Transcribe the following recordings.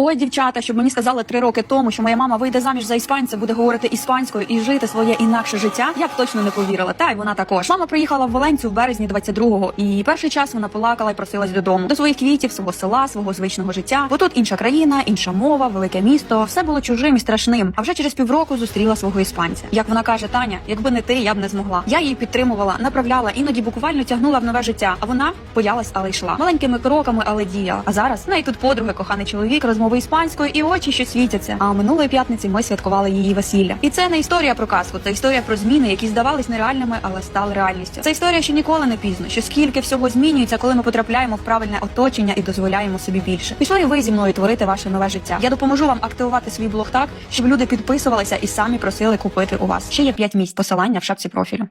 Ой, дівчата, щоб мені сказали три роки тому, що моя мама вийде заміж за іспанця, буде говорити іспанською і жити своє інакше життя. Я б точно не повірила. Та й вона також. Мама приїхала в Валенцію в березні 22-го, і перший час вона плакала і просилась додому до своїх квітів, свого села, свого звичного життя. Бо тут інша країна, інша мова, велике місто. Все було чужим і страшним. А вже через півроку зустріла свого іспанця. Як вона каже, Таня, якби не ти, я б не змогла. Я її підтримувала, направляла, іноді буквально тягнула в нове життя. А вона боялась, але йшла маленькими кроками, але діяла. А зараз неї тут подруги, коханий чоловік, розмови іспанською і очі, що світяться. А минулої п'ятниці ми святкували її весілля. І це не історія про казку, це історія про зміни, які здавались нереальними, але стали реальністю. Це історія, що ніколи не пізно, що скільки всього змінюється, коли ми потрапляємо в правильне оточення і дозволяємо собі більше. Пішли ви зі мною творити ваше нове життя. Я допоможу вам активувати свій блог так, щоб люди підписувалися і самі просили купити у вас. Ще є 5 місць посилання в шапці профілю.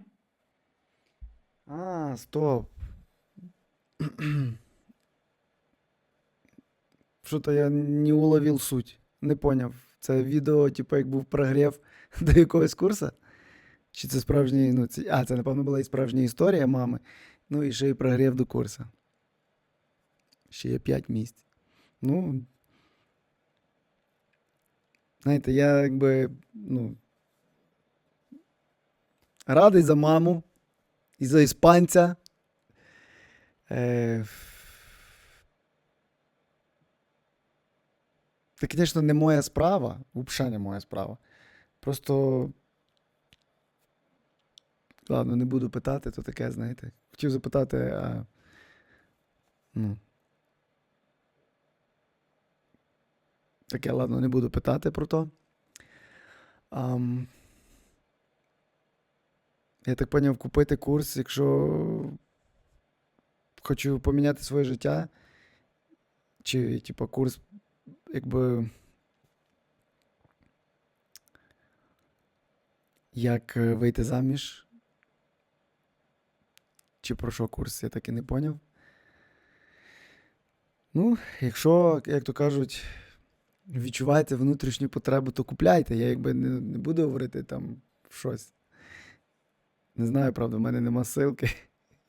А, стоп. Що-то я не уловив суть. Не поняв. Це відео, типу, як був прогрів до якогось курсу? Чи це справжній, ну, це, а, це, напевно, була і справжня історія мами. Ну і ще й прогрів до курсу. Ще є 5 місць. Ну. Знаєте, я якби, ну. Радий за маму і за іспанця. Е... Це, звісно, не моя справа, взагалі не моя справа. Просто. Ладно, не буду питати, то таке, знаєте. Хотів запитати, а. Ну. Таке, ладно, не буду питати про то. Ам... Я так поняв, купити курс, якщо хочу поміняти своє життя. Чи, типа, курс, якби. Як е, вийти заміж? Чи про що курс? Я так і не поняв. Ну, якщо, як то кажуть, відчуваєте внутрішню потребу, то купляйте. Я якби не, не буду говорити там щось. Не знаю, правда, в мене нема силки.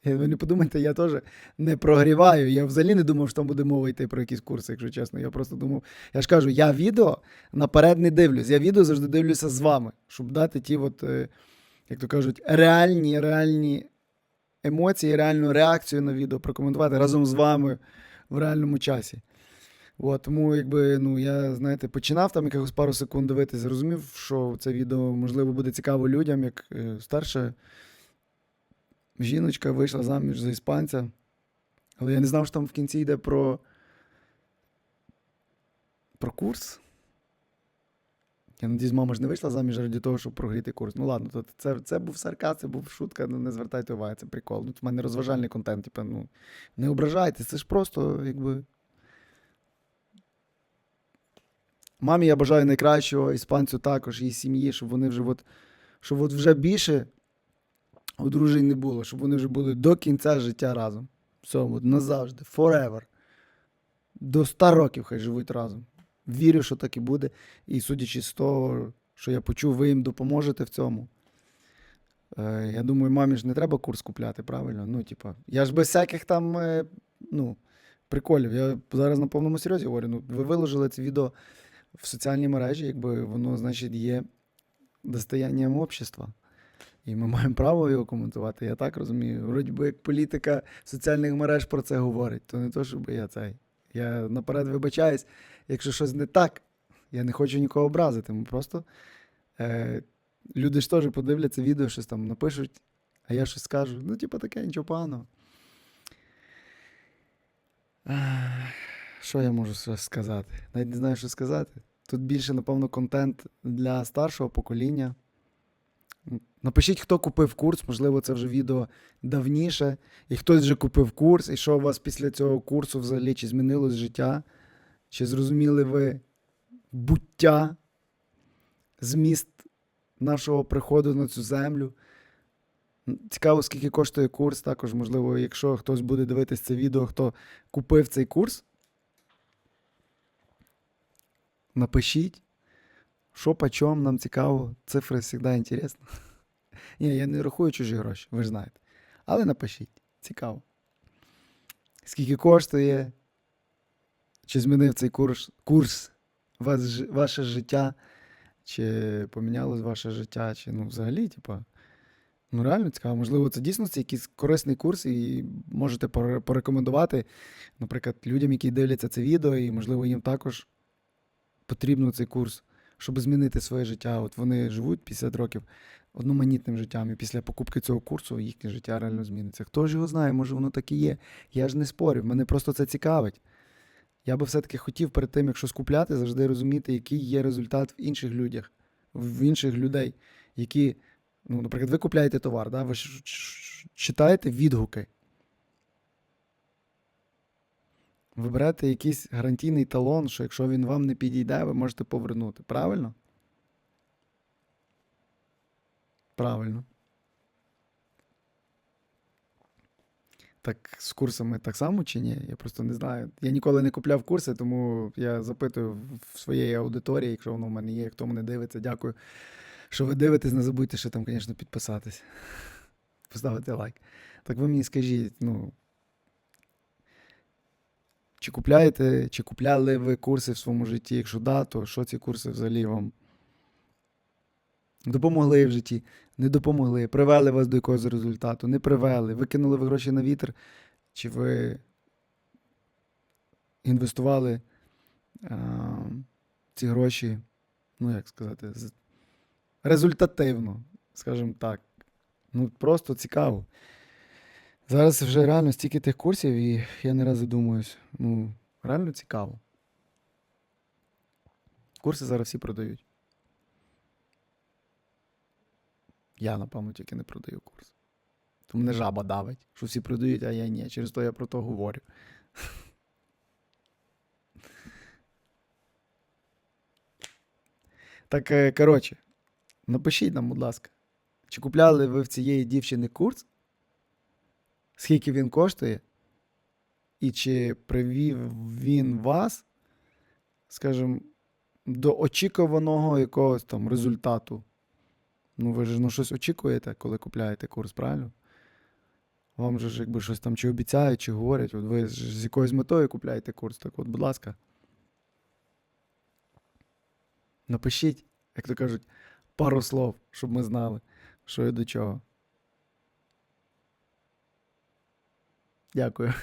І Ви не подумайте, я теж не прогріваю. Я взагалі не думав, що там буде мова йти про якісь курси, якщо чесно. Я просто думав, я ж кажу, я відео наперед не дивлюсь. Я відео завжди дивлюся з вами, щоб дати ті, от, е, як то кажуть, реальні, реальні емоції, реальну реакцію на відео, прокоментувати разом з вами в реальному часі. От, тому, якби, ну, я, знаєте, починав там якихось пару секунд дивитися, зрозумів, що це відео, можливо, буде цікаво людям, як е, старша жіночка вийшла заміж за іспанця. Але я не знав, що там в кінці йде про. про курс. Я надіюсь, мама ж не вийшла заміж раді того, щоб прогріти курс. Ну ладно, то це, це був сарказм, це був шутка, ну не звертайте уваги, це прикол. Ну, в мене розважальний контент, типу, ну, не ображайтесь, це ж просто, якби. Мамі я бажаю найкращого, іспанцю також, її сім'ї, щоб вони вже от, щоб от вже більше одружень не було, щоб вони вже були до кінця життя разом. Все, от назавжди, forever. До 100 років хай живуть разом. Вірю, що так і буде. І судячи з того, що я почув, ви їм допоможете в цьому. Е, я думаю, мамі ж не треба курс купляти, правильно? Ну, типа, я ж без всяких там е, ну, приколів. Я зараз на повному серйозі говорю. Ну, ви виложили це відео в соціальні мережі, якби воно, значить, є достоянням общества. І ми маємо право його коментувати. Я так розумію. Вроді би, як політика соціальних мереж про це говорить, то не то, щоб я цей. Я наперед вибачаюсь, якщо щось не так, я не хочу нікого образити. Ми просто е, люди ж теж подивляться відео, щось там напишуть, а я щось скажу. Ну, типу, таке, нічого поганого. Що я можу сказати? Навіть не знаю, що сказати. Тут більше, напевно, контент для старшого покоління. Напишіть, хто купив курс, можливо, це вже відео давніше, і хтось вже купив курс, і що у вас після цього курсу взагалі чи змінилось життя, чи зрозуміли ви буття, зміст нашого приходу на цю землю. Цікаво, скільки коштує курс. Також, можливо, якщо хтось буде дивитися це відео, хто купив цей курс. Напишіть, що по чому нам цікаво, цифри завжди інтересно. Ні, я не рахую чужі гроші, ви ж знаєте. Але напишіть, цікаво. Скільки коштує, Чи змінив цей курс, курс вас, ваше життя, чи помінялось ваше життя, чи ну взагалі, типа. Ну, реально цікаво. Можливо, це дійсно це якийсь корисний курс, і можете порекомендувати, наприклад, людям, які дивляться це відео, і, можливо, їм також потрібно цей курс, щоб змінити своє життя. От вони живуть 50 років одноманітним життям, і після покупки цього курсу їхнє життя реально зміниться. Хто ж його знає, може воно так і є. Я ж не спорю, мене просто це цікавить. Я би все-таки хотів перед тим, якщо скупляти, завжди розуміти, який є результат в інших людях, в інших людей, які, ну, наприклад, ви купляєте товар, да? ви читаєте відгуки. Ви якийсь гарантійний талон, що якщо він вам не підійде, ви можете повернути. Правильно? Правильно. Так з курсами так само чи ні? Я просто не знаю. Я ніколи не купляв курси, тому я запитую в своєї аудиторії, якщо воно в мене є, хто мене дивиться, дякую. Що ви дивитесь, не забудьте ще там, звісно, підписатись. Поставити лайк. Так ви мені скажіть, ну. Чи купляєте, чи купляли ви курси в своєму житті? Якщо да, то що ці курси взагалі вам допомогли в житті? Не допомогли, привели вас до якогось результату, не привели, викинули ви гроші на вітер, чи ви інвестували а, ці гроші, ну як сказати, результативно, скажімо так. Ну, просто цікаво. Зараз вже реально стільки тих курсів, і я не раз задумуюсь. Ну, реально цікаво. Курси зараз всі продають. Я, напевно, тільки не продаю курс. То мене жаба давить, що всі продають, а я ні. Через то я про то говорю. Так, е, коротше, напишіть нам, будь ласка, чи купляли ви в цієї дівчини курс? Скільки він коштує? І чи привів він вас, скажімо, до очікуваного якогось там результату? Ну, ви ж ну, щось очікуєте, коли купляєте курс, правильно? Вам же ж якби щось там чи обіцяють, чи говорять, от ви ж з якоюсь метою купляєте курс, так от, будь ласка. Напишіть, як то кажуть, пару слов, щоб ми знали, що і до чого. Дякую.